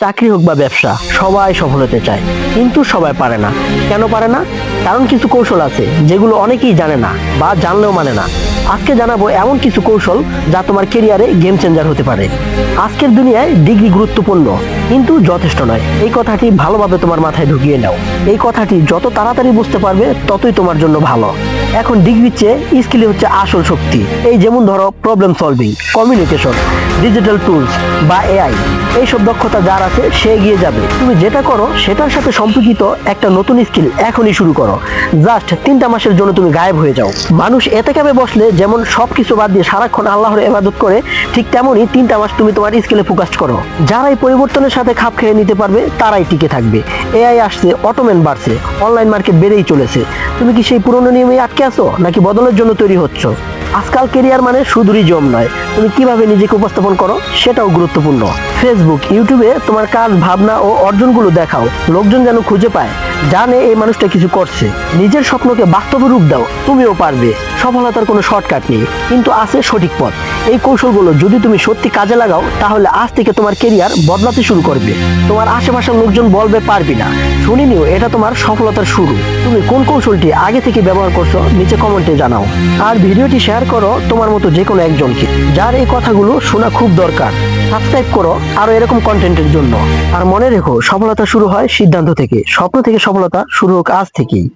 চাকরি হোক বা ব্যবসা, সবাই সফল হতে চায়। কিন্তু সবাই পারে না। কেন পারে না? কারণ কিছু কৌশল আছে, যেগুলো অনেকেই জানে না বা জানলেও মানে না। আজকে জানাব এমন কিছু কৌশল যা তোমার কেরিয়ারে গেম চেঞ্জার হতে পারে। আজকের দুনিয়ায় ডিগ্রি গুরুত্বপূর্ণ, কিন্তু যথেষ্ট নয়। এই কথাটি ভালোভাবে তোমার মাথায় ঢুকিয়ে নাও। এই কথাটি যত তাড়াতাড়ি বুঝতে পারবে, ততই তোমার জন্য ভালো। এখন ডিগ্রির চেয়ে স্কিল হচ্ছে আসল শক্তি। এই যেমন ধরো problem solving communication digital tools বা এআই এইসব দক্ষতা যার আছে সে এগিয়ে যাবে। তুমি যেটা করো সেটার সাথে সম্পর্কিত একটা নতুন স্কিল এখনই শুরু করো। জাস্ট তিনটা মাসের জন্য তুমি গায়েব হয়ে যাও। মানুষ এতে কাবে বসলে যেমন সব কিছু বাদ দিয়ে সারাক্ষণ আল্লাহর ইবাদত করে, ঠিক তেমনই তিনটা মাস তুমি তোমার স্কিলে ফোকাস করো। যারা এই পরিবর্তনের সাথে খাপ খেয়ে নিতে পারবে, তারাই টিকে থাকবে। এআই আসছে অটোমেন বাড়ছে অনলাইন মার্কেট বেড়েই চলেছে। তুমি কি সেই পুরনো নিয়মে আটকে আছো নাকি বদলের জন্য তৈরি হচ্ছ? আজকাল কেরিয়ার মানে শুধুরই জম নয়। তুমি কীভাবে নিজেকে উপস্থাপন করো সেটাও গুরুত্বপূর্ণ। ফেসবুক ইউটিউবে তোমার কাজ, ভাবনা ও অর্জনগুলো দেখাও। লোকজন যেন খুঁজে পায়, জানে এই মানুষটা কিছু করছে। নিজের স্বপ্নকে বাস্তব রূপ দাও, তুমিও পারবে। সফলতার কোনো শর্টকাট নেই, কিন্তু আছে সঠিক পথ। এই কৌশলগুলো যদি তুমি সত্যি কাজে লাগাও, তাহলে আজ থেকে তোমার কেরিয়ার বদলাতে শুরু করবে। তোমার আশেপাশের লোকজন বলবে পারবি না। শুনে নিও, এটা তোমার সফলতার শুরু। তুমি কোন কৌশলটি আগে থেকে ব্যবহার করছ, নিচে কমেন্টে জানাও। আর ভিডিওটি শেয়ার করো তোমার মতো যে কোনো একজনকে, যার এই কথাগুলো শোনা খুব দরকার। সাবস্ক্রাইব করো আরও এরকম কন্টেন্টের জন্য। আর মনে রেখো, সফলতা শুরু হয় সিদ্ধান্ত থেকে। স্বপ্ন থেকে সফলতা শুরু হোক আজ থেকেই।